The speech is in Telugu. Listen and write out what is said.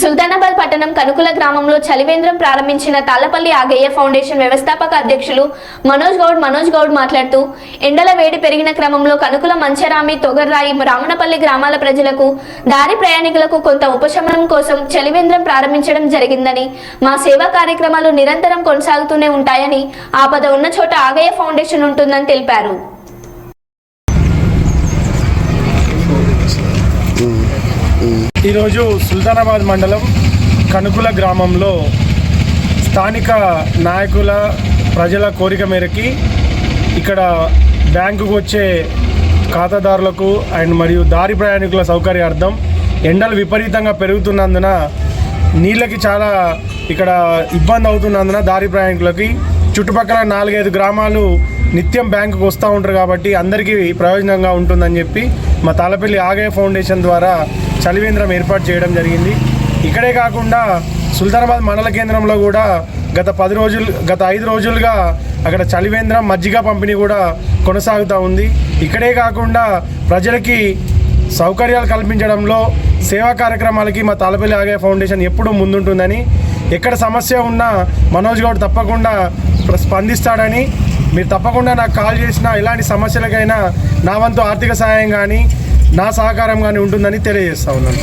సుల్తానాబాద్ పట్టణం కనుకుల గ్రామంలో చలివేంద్రం ప్రారంభించిన తాళ్ళపల్లి ఆగయ్య ఫౌండేషన్ వ్యవస్థాపక అధ్యక్షులు మనోజ్ గౌడ్ మనోజ్ గౌడ్ మాట్లాడుతూ ఎండల వేడి పెరిగిన క్రమంలో కనుకుల మంచరామి తొగర్రాయి రామనపల్లి గ్రామాల ప్రజలకు దారి ప్రయాణికులకు కొంత ఉపశమనం కోసం చలివేంద్రం ప్రారంభించడం జరిగిందని మా సేవా కార్యక్రమాలు నిరంతరం కొనసాగుతూనే ఉంటాయని ఆపద ఉన్న చోట ఆగయ్య ఫౌండేషన్ ఉంటుందని తెలిపారు. ఈరోజు సుల్తానాబాద్ మండలం కనుకుల గ్రామంలో స్థానిక నాయకుల ప్రజల కోరిక మేరకి ఇక్కడ బ్యాంకుకు వచ్చే ఖాతాదారులకు అండ్ మరియు దారి ప్రయాణికుల సౌకర్యార్థం ఎండలు విపరీతంగా పెరుగుతున్నందున నీళ్ళకి చాలా ఇక్కడ ఇబ్బంది అవుతున్నందున దారి ప్రయాణికులకి చుట్టుపక్కల నాలుగైదు గ్రామాలు నిత్యం బ్యాంకుకు వస్తూ ఉంటారు కాబట్టి అందరికీ ప్రయోజనంగా ఉంటుందని చెప్పి మా తలపల్లి ఆగయ ఫౌండేషన్ ద్వారా చలివేంద్రం ఏర్పాటు చేయడం జరిగింది. ఇక్కడే కాకుండా సుల్తానాబాద్ మండల కేంద్రంలో కూడా గత పది రోజులు గత ఐదు రోజులుగా అక్కడ చలివేంద్రం మజ్జిగ పంపిణీ కూడా కొనసాగుతూ ఉంది. ఇక్కడే కాకుండా ప్రజలకి సౌకర్యాలు కల్పించడంలో సేవా కార్యక్రమాలకి మా తలపల్లి ఆగే ఫౌండేషన్ ఎప్పుడూ ముందుంటుందని ఎక్కడ సమస్య ఉన్నా మనోజ్ గౌడ్ తప్పకుండా స్పందిస్తాడని మీరు తప్పకుండా నాకు కాల్ చేసిన ఎలాంటి సమస్యలకైనా నా వంతు ఆర్థిక సహాయం కానీ నా సహకారం కానీ ఉంటుందని తెలియజేస్తా ఉన్నాను.